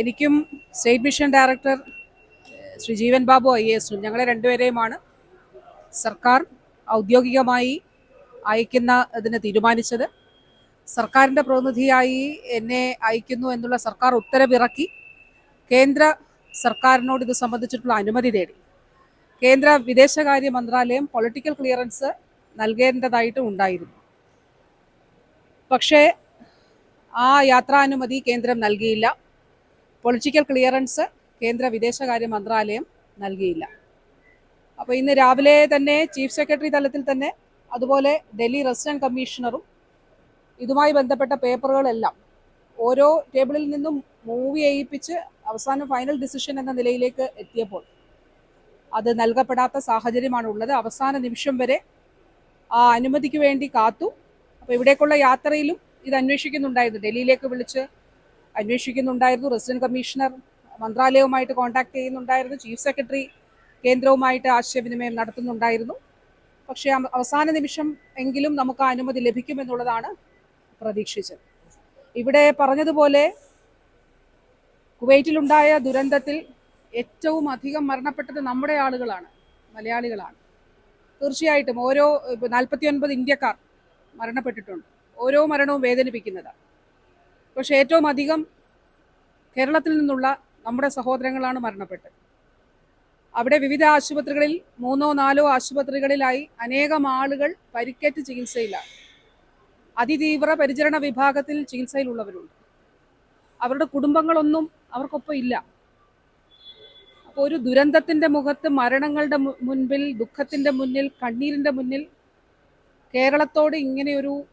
എനിക്കും state mission director Shri Jeevan Babu I എസും ഞങ്ങളെ രണ്ടുപേരെയുമാണ് സർക്കാർ ഔദ്യോഗികമായി അയക്കുന്ന ഇതിന് തീരുമാനിച്ചത്. സർക്കാരിന്റെ പ്രതിനിധിയായി എന്നെ അയക്കുന്നു എന്നുള്ള സർക്കാർ ഉത്തരവിറക്കി കേന്ദ്ര സർക്കാരിനോട് ഇത് സംബന്ധിച്ചിട്ടുള്ള അനുമതി തേടി. കേന്ദ്ര വിദേശകാര്യ മന്ത്രാലയം പൊളിറ്റിക്കൽ ക്ലിയറൻസ് നൽകേണ്ടതായിട്ട് ഉണ്ടായിരുന്നു. പക്ഷേ ആ യാത്രാനുമതി കേന്ദ്രം നൽകിയില്ല. പൊളിറ്റിക്കൽ ക്ലിയറൻസ് കേന്ദ്ര വിദേശകാര്യ മന്ത്രാലയം നൽകിയില്ല. അപ്പോൾ ഇന്ന് രാവിലെ തന്നെ ചീഫ് സെക്രട്ടറി തലത്തിൽ തന്നെ അതുപോലെ ഡൽഹി റെസിഡന്റ് കമ്മീഷണറും ഇതുമായി ബന്ധപ്പെട്ട പേപ്പറുകളെല്ലാം ഓരോ ടേബിളിൽ നിന്നും മൂവ് ചെയ്യിപ്പിച്ച് അവസാനം ഫൈനൽ ഡിസിഷൻ എന്ന നിലയിലേക്ക് എത്തിയപ്പോൾ അത് നൽകപ്പെടാത്ത സാഹചര്യമാണ് ഉള്ളത്. അവസാന നിമിഷം വരെ ആ അനുമതിക്ക് വേണ്ടി കാത്തു. അപ്പോൾ ഇവിടേക്കുള്ള യാത്രയിലും ഇത് അന്വേഷിക്കുന്നുണ്ടായിരുന്നു. ഡൽഹിയിലേക്ക് വിളിച്ച് അന്വേഷിക്കുന്നുണ്ടായിരുന്നു. റെസിഡന്റ് കമ്മീഷണർ മന്ത്രാലയവുമായിട്ട് കോൺടാക്ട് ചെയ്യുന്നുണ്ടായിരുന്നു. ചീഫ് സെക്രട്ടറി കേന്ദ്രവുമായിട്ട് ആശയവിനിമയം നടത്തുന്നുണ്ടായിരുന്നു. പക്ഷേ അവസാന നിമിഷം എങ്കിലും നമുക്ക് അനുമതി ലഭിക്കുമെന്നുള്ളതാണ് പ്രതീക്ഷിച്ചത്. ഇവിടെ പറഞ്ഞതുപോലെ കുവൈറ്റിലുണ്ടായ ദുരന്തത്തിൽ ഏറ്റവും അധികം മരണപ്പെട്ടത് നമ്മുടെ ആളുകളാണ് മലയാളികളാണ്. തീർച്ചയായിട്ടും ഓരോ നാൽപ്പത്തിയൊൻപത് ഇന്ത്യക്കാർ മരണപ്പെട്ടിട്ടുണ്ട്. ഓരോ മരണവും വേദനിപ്പിക്കുന്നതാണ്. പക്ഷേ ഏറ്റവും അധികം കേരളത്തിൽ നിന്നുള്ള നമ്മുടെ സഹോദരങ്ങളാണ് മരണപ്പെട്ടത്. അവിടെ വിവിധ ആശുപത്രികളിൽ മൂന്നോ നാലോ ആശുപത്രികളിലായി അനേകം ആളുകൾ പരിക്കേറ്റ് ചികിത്സയിലാണ്. അതിതീവ്ര പരിചരണ വിഭാഗത്തിൽ ചികിത്സയിലുള്ളവരുണ്ട്. അവരുടെ കുടുംബങ്ങളൊന്നും അവർക്കൊപ്പം ഇല്ല. അപ്പോൾ ഒരു ദുരന്തത്തിന്റെ മുഖത്ത് മരണങ്ങളുടെ മുൻപിൽ ദുഃഖത്തിന്റെ മുന്നിൽ കണ്ണീരിന്റെ മുന്നിൽ കേരളത്തോട് ഇങ്ങനെയൊരു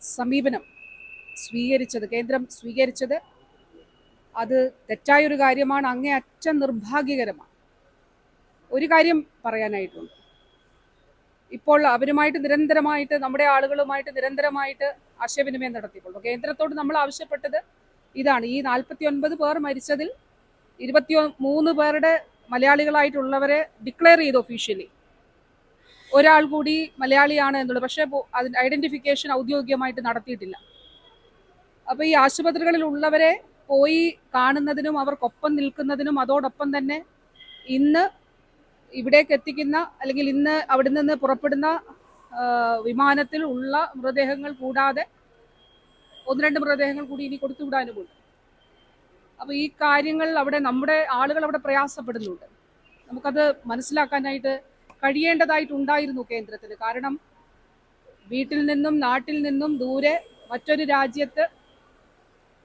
സമീപനം സ്വീകരിച്ചത് കേന്ദ്രം സ്വീകരിച്ചത് അത് തെറ്റായൊരു കാര്യമാണ് അങ്ങേയറ്റം നിർഭാഗ്യകരമാണ്. ഒരു കാര്യം പറയാനായിട്ടുണ്ട്. ഇപ്പോൾ അവരുമായിട്ട് നിരന്തരമായിട്ട് നമ്മുടെ ആളുകളുമായിട്ട് നിരന്തരമായിട്ട് ആശയവിനിമയം നടത്തിയിട്ടുള്ളൂ കേന്ദ്രത്തോട് നമ്മൾ ആവശ്യപ്പെട്ടത് ഇതാണ്. ഈ നാൽപ്പത്തി ഒൻപത് പേർ മരിച്ചതിൽ ഇരുപത്തി മൂന്ന് പേരുടെ മലയാളികളായിട്ടുള്ളവരെ ഡിക്ലെയർ ചെയ്തു ഒഫീഷ്യലി ഒരാൾ കൂടി മലയാളിയാണ് എന്നുള്ളത്. പക്ഷേ അതിന്റെ ഐഡന്റിഫിക്കേഷൻ ഔദ്യോഗികമായിട്ട് നടത്തിയിട്ടില്ല. അപ്പോൾ ഈ ആശുപത്രികളിൽ ഉള്ളവരെ പോയി കാണുന്നതിനും അവർക്കൊപ്പം നിൽക്കുന്നതിനും അതോടൊപ്പം തന്നെ ഇന്ന് ഇവിടേക്ക് എത്തിക്കുന്ന അല്ലെങ്കിൽ ഇന്ന് അവിടെ നിന്ന് പുറപ്പെടുന്ന വിമാനത്തിൽ ഉള്ള മൃതദേഹങ്ങൾ കൂടാതെ ഒന്ന് രണ്ട് മൃതദേഹങ്ങൾ കൂടി ഇനി കൊടുത്തുവിടാനുമുണ്ട് അപ്പോൾ ഈ കാര്യങ്ങൾ അവിടെ നമ്മുടെ ആളുകൾ അവിടെ പ്രയാസപ്പെടുന്നുണ്ട്. നമുക്കത് മനസ്സിലാക്കാനായിട്ട് കഴിയേണ്ടതായിട്ടുണ്ടായിരുന്നു കേന്ദ്രത്തിന്. കാരണം വീട്ടിൽ നിന്നും നാട്ടിൽ നിന്നും ദൂരെ മറ്റൊരു രാജ്യത്ത്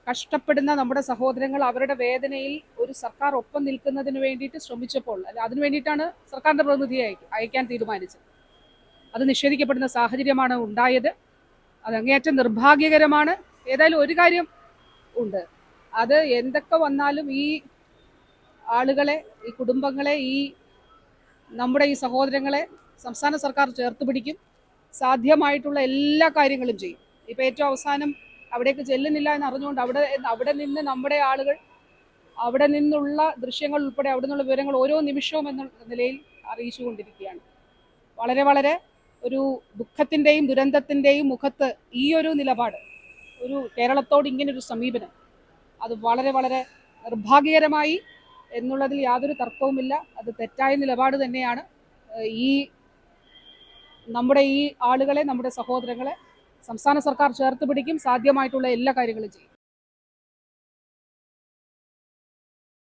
കഷ്ടപ്പെടുന്ന നമ്മുടെ സഹോദരങ്ങൾ അവരുടെ വേദനയിൽ ഒരു സർക്കാർ ഒപ്പം നിൽക്കുന്നതിന് വേണ്ടിയിട്ട് ശ്രമിച്ചപ്പോൾ അല്ല അതിനു വേണ്ടിയിട്ടാണ് സർക്കാരിന്റെ പ്രതിനിധിയെ അയക്ക- അയക്കാൻ തീരുമാനിച്ചത്. അത് നിഷേധിക്കപ്പെടുന്ന സാഹചര്യമാണ് ഉണ്ടായത്. അത് അങ്ങേയറ്റം നിർഭാഗ്യകരമാണ്. ഏതായാലും ഒരു കാര്യം ഉണ്ട്. അത് എന്തൊക്കെ വന്നാലും ഈ ആളുകളെ ഈ കുടുംബങ്ങളെ ഈ നമ്മുടെ ഈ സഹോദരങ്ങളെ സംസ്ഥാന സർക്കാർ ചേർത്ത് പിടിക്കും. സാധ്യമായിട്ടുള്ള എല്ലാ കാര്യങ്ങളും ചെയ്യും. ഇപ്പം ഏറ്റവും അവസാനം അവിടേക്ക് ചെല്ലുന്നില്ല എന്ന് അറിഞ്ഞുകൊണ്ട് അവിടെ അവിടെ നിന്ന് നമ്മുടെ ആളുകൾ അവിടെ നിന്നുള്ള ദൃശ്യങ്ങൾ ഉൾപ്പെടെ അവിടെ നിന്നുള്ള വിവരങ്ങൾ ഓരോ നിമിഷവും എന്ന നിലയിൽ അറിയിച്ചുകൊണ്ടിരിക്കുകയാണ്. വളരെ വളരെ ഒരു ദുഃഖത്തിന്റെയും ദുരന്തത്തിന്റെയും മുഖത്ത് ഈ ഒരു നിലപാട് ഒരു കേരളത്തോട് ഇങ്ങനൊരു സമീപനം അത് വളരെ വളരെ നിർഭാഗ്യകരമായി എന്നുള്ളതിൽ യാതൊരു തർക്കവുമില്ല. അത് തെറ്റായ നിലപാട് തന്നെയാണ്. ഈ നമ്മുടെ ഈ ആളുകളെ നമ്മുടെ സഹോദരങ്ങളെ സംസ്ഥാന സർക്കാർ ചേർത്ത് പിടിക്കും സാധ്യമായിട്ടുള്ള എല്ലാ കാര്യങ്ങളും ചെയ്യും.